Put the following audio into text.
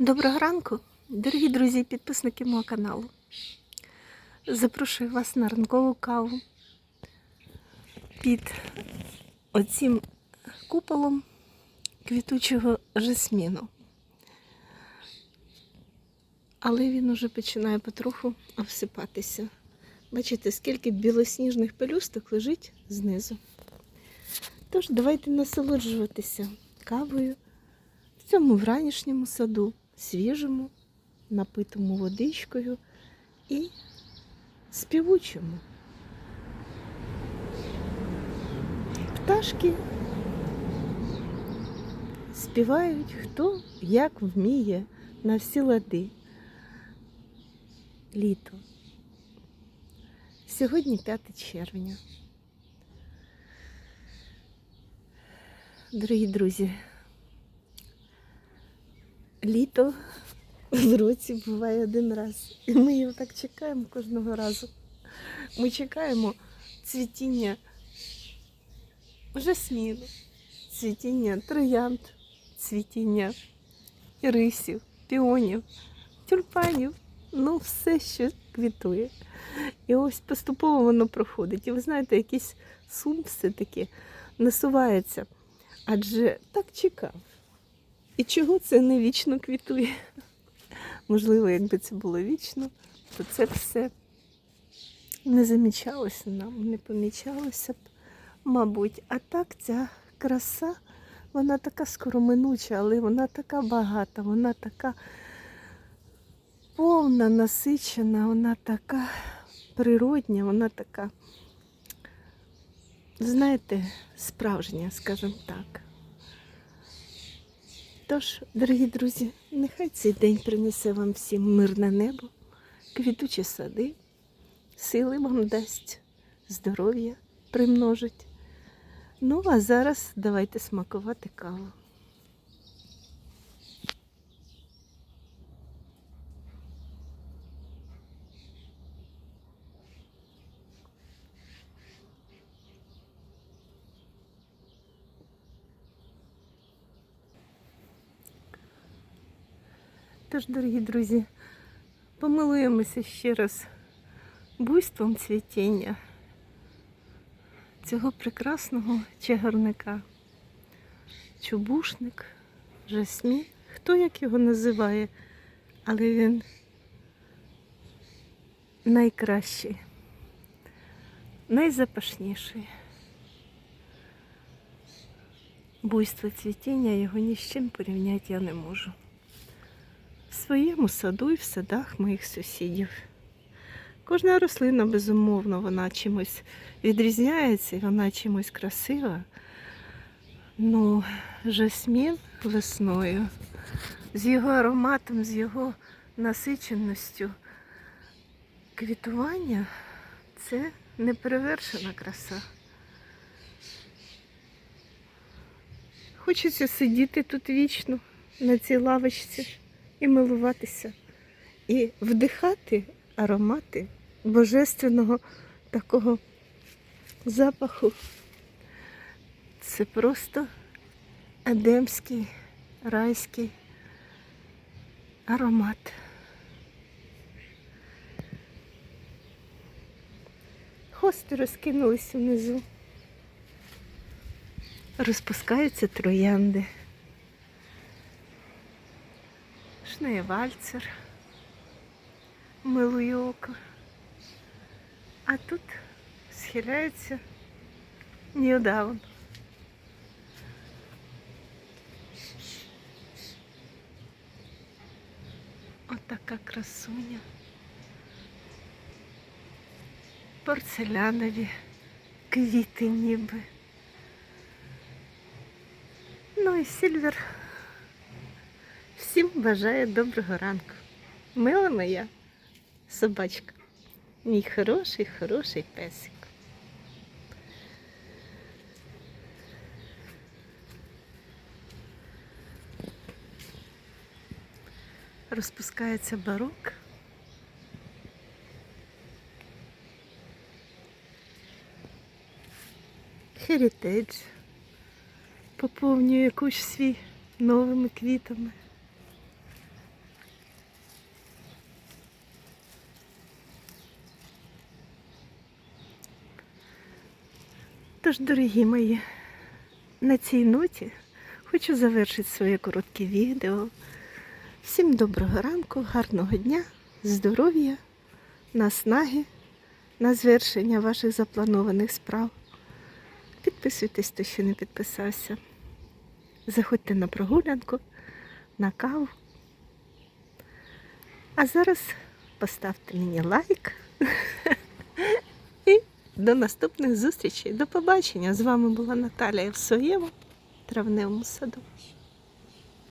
Доброго ранку, дорогі друзі, і підписники мого каналу. Запрошую вас на ранкову каву під оцім куполом квітучого жасміну. Але він уже починає потроху обсипатися. Бачите, скільки білосніжних пелюсток лежить знизу. Тож давайте насолоджуватися кавою в цьому вранішньому саду, свіжому, напитому водичкою і співучому. Пташки співають хто як вміє на всі лади. Літо. Сьогодні 5 червня. Дорогі друзі, літо в році буває один раз. І ми його так чекаємо кожного разу. Ми чекаємо цвітіння жасміну, цвітіння троянд, цвітіння ірисів, піонів, тюльпанів. Ну, все, що квітує. І ось поступово воно проходить. І ви знаєте, якийсь сум все-таки насувається. Адже так чекав. І чого це не вічно квітує? Можливо, якби це було вічно, то це все не замічалося нам, не помічалося б, мабуть. А так ця краса, вона така скороминуча, але вона така багата, вона така повна, насичена, вона така природня, вона така, знаєте, справжня, скажімо так. Тож, дорогі друзі, нехай цей день принесе вам всім мирне небо, квітучі сади, сили вам дасть, здоров'я примножить. Ну, а зараз давайте смакувати каву. Тож, дорогі друзі, помилуємося ще раз буйством цвітіння цього прекрасного чагарника. Чубушник, жасмін, хто як його називає, але він найкращий, найзапашніший. Буйство цвітіння його ні з чим порівняти я не можу своєму саду і в садах моїх сусідів. Кожна рослина, безумовно, вона чимось відрізняється, вона чимось красива. Ну, жасмін весною, з його ароматом, з його насиченістю квітування це неперевершена краса. Хочеться сидіти тут вічно на цій лавочці і милуватися, і вдихати аромати божественного такого запаху. Це просто едемський, райський аромат. Хости розкинулись внизу. Розпускаються троянди. Шнеєвальцер, милує око. А тут схиляється Ньюдаун. Отака красуня. Порцелянові квіти ніби. Ну і Сільвер Всім бажаю доброго ранку. Мила моя собачка. Мій хороший, хороший песик. Розпускається барок. Херітедж поповнює кущ свій новими квітами. Тож, дорогі мої, на цій ноті хочу завершити своє коротке відео. Всім доброго ранку, гарного дня, здоров'я, наснаги, на звершення ваших запланованих справ. Підписуйтесь, хто ще не підписався. Заходьте на прогулянку, на каву. А зараз поставте мені лайк. До наступних зустрічей. До побачення. З вами була Наталія в своєму травневому саду.